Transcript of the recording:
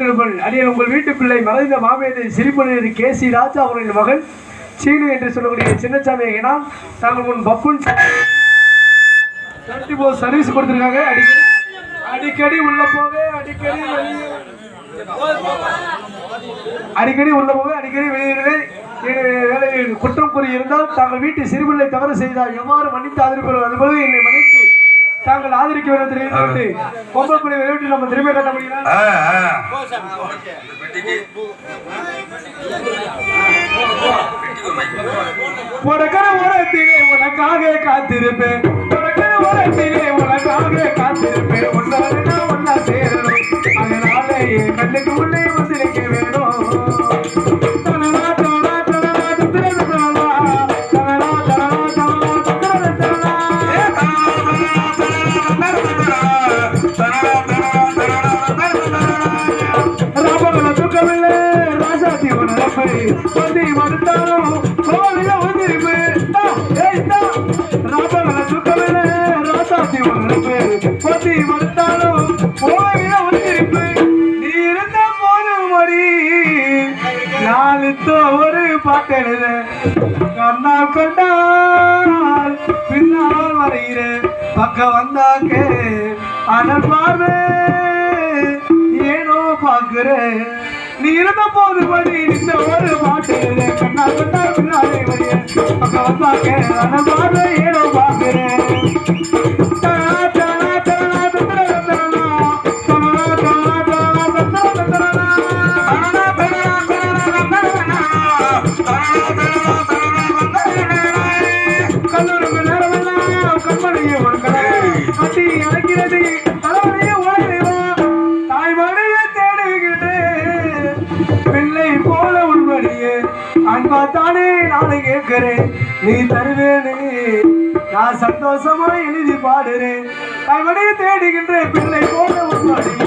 போட்டிருப்பேன் அதே உங்கள் வீட்டு பிள்ளை மறைந்த மாமேதை சிரிப்பனர் கே சி ராஜா அவர்களின் மகன் சீனு என்று சொல்லக்கூடிய சின்னசாமி ஐயனால் தாங்கள் முன் பப்புன் டுவெண்ட்டி ஃபோர் சர்வீஸ் கொடுத்துருக்காங்க. அடிக்கடி அடிக்கடி உள்ள போக அடிக்கடி அடிக்கடி உள்ள போக அடிக்கடி வெளியிடுவே வேலையில் குற்றம் கூறி இருந்தால் தாங்கள் வீட்டு சிறுபிள்ளை தவறு செய்தால் எவ்வாறு மன்னித்து ஆதரிப்பது அதுபோல என்னை மன்னித்து தாங்கள் ஆதரிக்க வேண்டும் தெரிவித்து பணி வெளியிட்டு நம்ம திரும்ப கட்ட ஆ. உனக்கர உரத்திலே உனக்காக காத்திருப்பேன். உனக்கர உரத்திலே உனக்காக காத்திருப்பேன். வந்து வந்தாலும் கோவில வந்து ராஜா நல்ல சுத்தமே ராசாத்தி ஒன்று வந்து வந்தாலும் கோவில வந்திருப்பு நீ இருந்த போது மொழி நாலு ஒரு பாட்டு எழுத கண்ணால் கொண்டால் பின்னால் வரைகிறேன் பக்கம் வந்தாக்கே ஆனால் பார்வே. ஏனோ பார்க்கிறேன் நீ இருந்த போது படி நின்ன ஒரு மாட்டுகிறே கண்ணா கண்ணா பின்னாலே வரிய பக்கம் பார்க்கிறேன் அதை பார்த்து ஏனோ பார்க்கிறேன் கல்லூரி நேரம் எல்லாம் கண்மணியை கொடுக்கிறேன் தானே கேட்கிறேன். நீ தருவேனே. நான் சந்தோஷமா எழுதி பாடுறேன். தாய்மடியை தேடுகின்ற பிள்ளை போல உள்வழி